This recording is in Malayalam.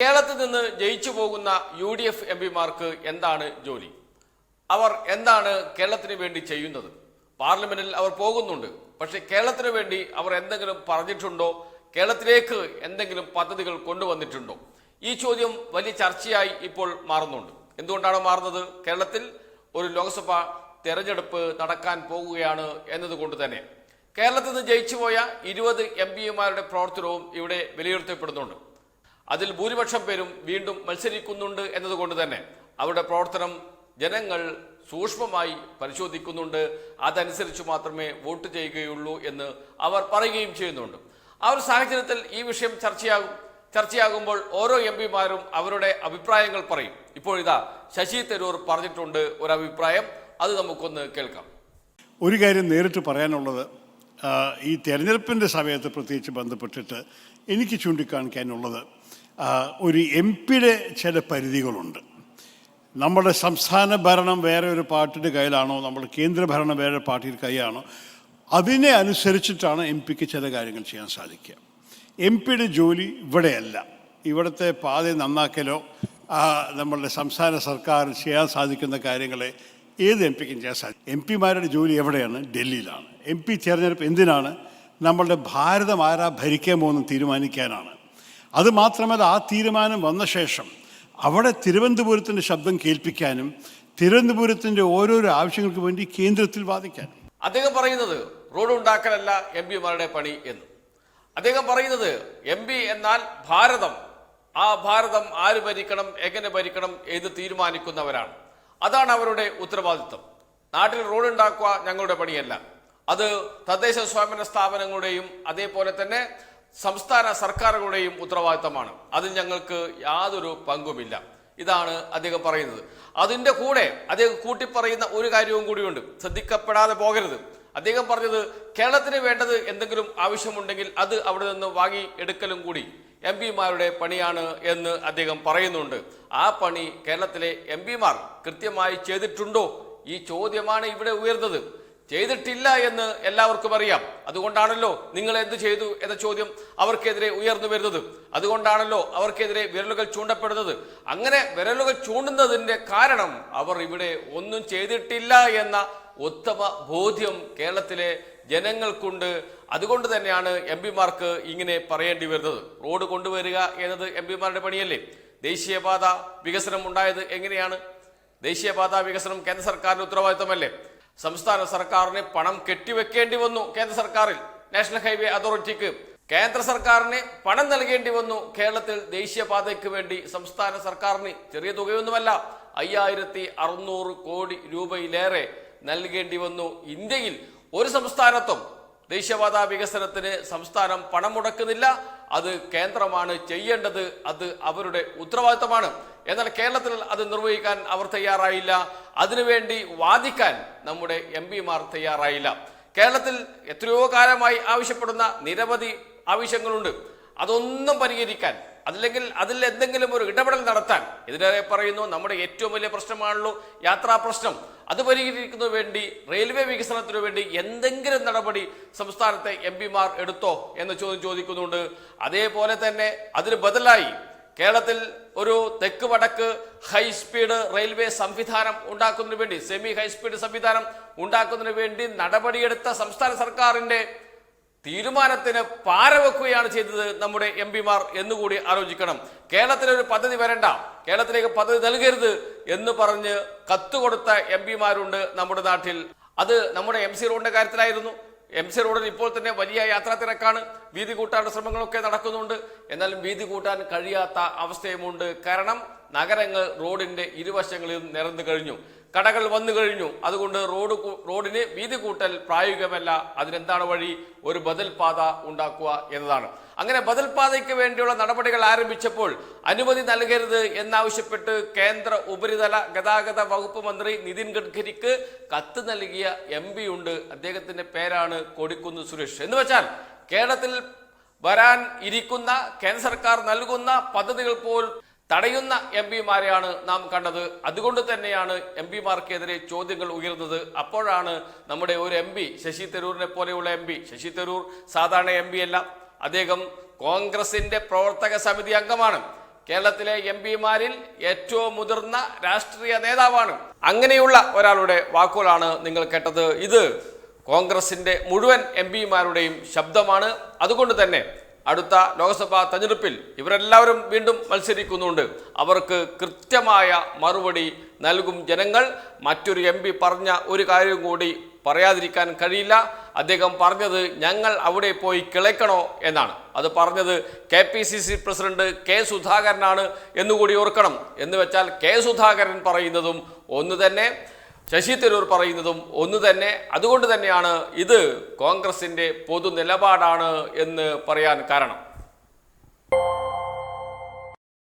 കേരളത്തിൽ നിന്ന് ജയിച്ചു പോകുന്ന യു ഡി എഫ് എം പിമാർക്ക് എന്താണ് ജോലി? അവർ എന്താണ് കേരളത്തിന് വേണ്ടി ചെയ്യുന്നത്? പാർലമെന്റിൽ അവർ പോകുന്നുണ്ട്. പക്ഷെ കേരളത്തിന് വേണ്ടി അവർ എന്തെങ്കിലും പറഞ്ഞിട്ടുണ്ടോ? കേരളത്തിലേക്ക് എന്തെങ്കിലും പദ്ധതികൾ കൊണ്ടുവന്നിട്ടുണ്ടോ? ഈ ചോദ്യം വലിയ ചർച്ചയായി ഇപ്പോൾ മാറുന്നുണ്ട്. എന്തുകൊണ്ടാണ് മാറുന്നത്? കേരളത്തിൽ ഒരു ലോക്സഭ തെരഞ്ഞെടുപ്പ് നടക്കാൻ പോകുകയാണ് എന്നതുകൊണ്ട് തന്നെ. കേരളത്തിൽ നിന്ന് ജയിച്ചുപോയ ഇരുപത് എം പിമാരുടെ പ്രവർത്തനവും ഇവിടെ വിലയിരുത്തപ്പെടുന്നുണ്ട്. അതിൽ ഭൂരിപക്ഷം പേരും വീണ്ടും മത്സരിക്കുന്നുണ്ട് എന്നതുകൊണ്ട് തന്നെ അവരുടെ പ്രവർത്തനം ജനങ്ങൾ സൂക്ഷ്മമായി പരിശോധിക്കുന്നുണ്ട്. അതനുസരിച്ച് മാത്രമേ വോട്ട് ചെയ്യുകയുള്ളൂ എന്ന് അവർ പറയുകയും ചെയ്യുന്നുണ്ട്. ആ ഒരു സാഹചര്യത്തിൽ ഈ വിഷയം ചർച്ചയാകും. ചർച്ചയാകുമ്പോൾ ഓരോ എം പിമാരും അവരുടെ അഭിപ്രായങ്ങൾ പറയും. ഇപ്പോഴിതാ ശശി തരൂർ പറഞ്ഞിട്ടുണ്ട് ഒരു അഭിപ്രായം അത് നമുക്കൊന്ന് കേൾക്കാം. ഒരു കാര്യം നേരിട്ട് പറയാനുള്ളത് ഈ തെരഞ്ഞെടുപ്പിന്റെ സമയത്ത് പ്രത്യേകിച്ച് ബന്ധപ്പെട്ടിട്ട് എനിക്ക് ചൂണ്ടിക്കാണിക്കാനുള്ളത് ഒരു എം പിയുടെ ചില പരിധികളുണ്ട്. നമ്മുടെ സംസ്ഥാന ഭരണം വേറെ ഒരു പാർട്ടിയുടെ കയ്യിലാണോ നമ്മുടെ കേന്ദ്ര ഭരണം വേറെ പാർട്ടിയുടെ കൈയാണോ അതിനെ അനുസരിച്ചിട്ടാണ് എം പിക്ക് ചില കാര്യങ്ങൾ ചെയ്യാൻ സാധിക്കുക. എം പിയുടെ ജോലി ഇവിടെയല്ല. ഇവിടുത്തെ പാത നന്നാക്കലോ നമ്മളുടെ സംസ്ഥാന സർക്കാർ ചെയ്യാൻ സാധിക്കുന്ന കാര്യങ്ങളെ ഏത് എം പിക്കും ചെയ്യാൻ സാധിക്കും. എം പിമാരുടെ ജോലി എവിടെയാണ്? ഡൽഹിയിലാണ്. എം പി തിരഞ്ഞെടുപ്പ് എന്തിനാണ്? നമ്മളുടെ ഭാരതം ആരാ ഭരിക്കാൻ പോകുന്നത് തീരുമാനിക്കാനാണ്. അത് മാത്രമല്ല ആ തീരുമാനം വന്ന ശേഷം അവിടെ തിരുവനന്തപുരത്തിന്റെ ശബ്ദം കേൾപ്പിക്കാനും തിരുവനന്തപുരത്തിന്റെ ഓരോരോ ആവശ്യങ്ങൾക്ക് വേണ്ടി കേന്ദ്രത്തിൽ വാദിക്കാനും. അദ്ദേഹം പറയുന്നത് റോഡ് ഉണ്ടാക്കലല്ല എം പിമാരുടെ പണി എന്ന്. അദ്ദേഹം പറയുന്നത് എം പി എന്നാൽ ഭാരതം ആ ഭാരതം ആര് ഭരിക്കണം എങ്ങനെ ഭരിക്കണം എന്ന് തീരുമാനിക്കുന്നവരാണ്. അതാണ് അവരുടെ ഉത്തരവാദിത്വം. നാട്ടിൽ റോഡ് ഉണ്ടാക്കുക ഞങ്ങളുടെ പണിയല്ല. അത് തദ്ദേശ സ്വയംഭരണ സ്ഥാപനങ്ങളുടെയും അതേപോലെ തന്നെ സംസ്ഥാന സർക്കാരുകളുടെയും ഉത്തരവാദിത്തമാണ്. അതിൽ ഞങ്ങൾക്ക് യാതൊരു പങ്കുമില്ല. ഇതാണ് അദ്ദേഹം പറയുന്നത്. അതിന്റെ കൂടെ അദ്ദേഹം കൂട്ടിപ്പറയുന്ന ഒരു കാര്യവും കൂടിയുണ്ട്. ശ്രദ്ധിക്കപ്പെടാതെ പോകരുത്. അദ്ദേഹം പറഞ്ഞത് കേരളത്തിന് വേണ്ടത് എന്തെങ്കിലും ആവശ്യമുണ്ടെങ്കിൽ അത് അവിടെ നിന്ന് വാങ്ങി എടുക്കലും കൂടി. എം പിമാരുടെ പണിയാണ് എന്ന് അദ്ദേഹം പറയുന്നുണ്ട്. ആ പണി കേരളത്തിലെ എം പിമാർ കൃത്യമായി ചെയ്തിട്ടുണ്ടോ? ഈ ചോദ്യമാണ് ഇവിടെ ഉയർന്നത്. ചെയ്തിട്ടില്ല എന്ന് എല്ലാവർക്കും അറിയാം. അതുകൊണ്ടാണല്ലോ നിങ്ങൾ എന്ത് ചെയ്തു എന്ന ചോദ്യം അവർക്കെതിരെ ഉയർന്നു വരുന്നത്. അതുകൊണ്ടാണല്ലോ അവർക്കെതിരെ വിരലുകൾ ചൂണ്ടപ്പെടുന്നത്. അങ്ങനെ വിരലുകൾ ചൂണ്ടുന്നതിന്റെ കാരണം അവർ ഇവിടെ ഒന്നും ചെയ്തിട്ടില്ല എന്ന ഉത്തമ ബോധ്യം കേരളത്തിലെ ജനങ്ങൾക്കുണ്ട്. അതുകൊണ്ട് തന്നെയാണ് എം പിമാർക്ക് ഇങ്ങനെ പറയേണ്ടി വരുന്നത്. റോഡ് കൊണ്ടുവരിക എന്നത് എം പിമാരുടെ പണിയല്ലേ? ദേശീയപാത വികസനം ഉണ്ടായത് എങ്ങനെയാണ്? ദേശീയപാത വികസനം കേന്ദ്ര സർക്കാരിന്റെ ഉത്തരവാദിത്തമല്ലേ? സംസ്ഥാന സർക്കാരിന് പണം കെട്ടിവെക്കേണ്ടി വന്നു കേന്ദ്ര സർക്കാരിൽ നാഷണൽ ഹൈവേ അതോറിറ്റിക്ക്. കേന്ദ്ര സർക്കാരിന് പണം നൽകേണ്ടി വന്നു കേരളത്തിൽ ദേശീയപാതയ്ക്ക് വേണ്ടി സംസ്ഥാന സർക്കാരിന് ചെറിയ തുകയൊന്നുമല്ല അയ്യായിരത്തി അറുന്നൂറ് കോടി രൂപയിലേറെ നൽകേണ്ടി വന്നു. ഇന്ത്യയിൽ ഒരു സംസ്ഥാനത്തും ദേശീയപാത വികസനത്തിന് സംസ്ഥാനം പണം മുടക്കുന്നില്ല. അത് കേന്ദ്രമാണ് ചെയ്യേണ്ടത്. അത് അവരുടെ ഉത്തരവാദിത്തമാണ്. എന്നാൽ കേരളത്തിൽ അത് നിർവഹിക്കാൻ അവർ തയ്യാറായില്ല. അതിനുവേണ്ടി വാദിക്കാൻ നമ്മുടെ എം പിമാർ തയ്യാറായില്ല. കേരളത്തിൽ എത്രയോ കാലമായി ആവശ്യപ്പെടുന്ന നിരവധി ആവശ്യങ്ങളുണ്ട്. അതൊന്നും പരിഹരിക്കാൻ അതില്ലെങ്കിൽ അതിൽ എന്തെങ്കിലും ഒരു ഇടപെടൽ നടത്താൻ ഇതിനെ പറയുന്നു നമ്മുടെ ഏറ്റവും വലിയ പ്രശ്നമാണല്ലോ യാത്രാ പ്രശ്നം. അത് പരിഹരിക്കുന്നതിനു വേണ്ടി റെയിൽവേ വികസനത്തിനു വേണ്ടി എന്തെങ്കിലും നടപടി സംസ്ഥാനത്തെ എം പിമാർ എടുത്തോ? എന്ന് ചോദ്യം ചോദിക്കുന്നുണ്ട്. അതേപോലെ തന്നെ അതിന് ബദലായി കേരളത്തിൽ ഒരു തെക്ക് വടക്ക് ഹൈസ്പീഡ് റെയിൽവേ സംവിധാനം ഉണ്ടാക്കുന്നതിന് വേണ്ടി സെമി ഹൈസ്പീഡ് സംവിധാനം ഉണ്ടാക്കുന്നതിന് വേണ്ടി നടപടിയെടുത്ത സംസ്ഥാന സർക്കാരിന്റെ തീരുമാനത്തിന് പാരവെക്കുകയാണ് ചെയ്തത് നമ്മുടെ എം പിമാർ എന്നുകൂടി ആലോചിക്കണം. കേരളത്തിലൊരു പദ്ധതി വരണ്ട കേരളത്തിലേക്ക് പദ്ധതി നൽകരുത് എന്ന് പറഞ്ഞ് കത്ത് കൊടുത്ത എം പിമാരുണ്ട് നമ്മുടെ നാട്ടിൽ. അത് നമ്മുടെ എം സി റോഡിന്റെ കാര്യത്തിലായിരുന്നു. എം സി റോഡിൽ ഇപ്പോൾ തന്നെ വലിയ യാത്രാ തിരക്കാണ്. വീതി കൂട്ടാനുള്ള ശ്രമങ്ങളൊക്കെ നടക്കുന്നുണ്ട്. എന്നാലും വീതി കൂട്ടാൻ കഴിയാത്ത അവസ്ഥയുമുണ്ട്. കാരണം നഗരങ്ങൾ റോഡിന്റെ ഇരുവശങ്ങളിലും നിറഞ്ഞു കഴിഞ്ഞു. കടകൾ വന്നു കഴിഞ്ഞു. അതുകൊണ്ട് റോഡ് റോഡിന് വീതി കൂട്ടൽ പ്രായോഗികമല്ല. അതിനെന്താണ് വഴി? ഒരു ബദൽ പാത ഉണ്ടാക്കുക എന്നതാണ്. അങ്ങനെ ബദൽപാതയ്ക്ക് വേണ്ടിയുള്ള നടപടികൾ ആരംഭിച്ചപ്പോൾ അനുമതി നൽകരുത് എന്നാവശ്യപ്പെട്ട് കേന്ദ്ര ഉപരിതല ഗതാഗത വകുപ്പ് മന്ത്രി നിതിൻ ഗഡ്കരിക്ക് കത്ത് നൽകിയ എം ഉണ്ട്. അദ്ദേഹത്തിന്റെ പേരാണ് കൊടിക്കുന്ന് സുരേഷ്. എന്ന് വെച്ചാൽ കേരളത്തിൽ വരാൻ ഇരിക്കുന്ന കേന്ദ്ര സർക്കാർ നൽകുന്ന പദ്ധതികൾ പോലും തടയുന്ന എം പിമാരെയാണ് നാം കണ്ടത്. അതുകൊണ്ട് തന്നെയാണ് എം പിമാർക്കെതിരെ ചോദ്യങ്ങൾ ഉയർന്നത്. അപ്പോഴാണ് നമ്മുടെ ഒരു എം പി ശശി തരൂരിനെ പോലെയുള്ള എം പി ശശി തരൂർ സാധാരണ എം പി അല്ല അദ്ദേഹം കോൺഗ്രസിന്റെ പ്രവർത്തക സമിതി അംഗമാണ്. കേരളത്തിലെ എം പിമാരിൽ ഏറ്റവും മുതിർന്ന രാഷ്ട്രീയ നേതാവാണ്. അങ്ങനെയുള്ള ഒരാളുടെ വാക്കുകളാണ് നിങ്ങൾ കേട്ടത്. ഇത് കോൺഗ്രസിന്റെ മുഴുവൻ എം പിമാരുടെയും ശബ്ദമാണ്. അതുകൊണ്ട് തന്നെ അടുത്ത ലോക്സഭാ തെരഞ്ഞെടുപ്പിൽ ഇവരെല്ലാവരും വീണ്ടും മത്സരിക്കുന്നുണ്ട്. അവർക്ക് കൃത്യമായ മറുപടി നൽകും ജനങ്ങൾ. മറ്റൊരു എം പറഞ്ഞ ഒരു കാര്യം കൂടി പറയാതിരിക്കാൻ കഴിയില്ല. അദ്ദേഹം പറഞ്ഞത് ഞങ്ങൾ അവിടെ പോയി കിളയ്ക്കണോ എന്നാണ്. അത് പറഞ്ഞത് K P C C president K സുധാകരനാണ് എന്നുകൂടി ഓർക്കണം. എന്ന് വെച്ചാൽ കെ സുധാകരൻ പറയുന്നതും ഒന്ന് തന്നെ ശശി തരൂർ പറയുന്നതും ഒന്ന് തന്നെ. അതുകൊണ്ട് തന്നെയാണ് ഇത് കോൺഗ്രസിന്റെ പൊതു നിലപാടാണ് എന്ന് പറയാൻ കാരണം.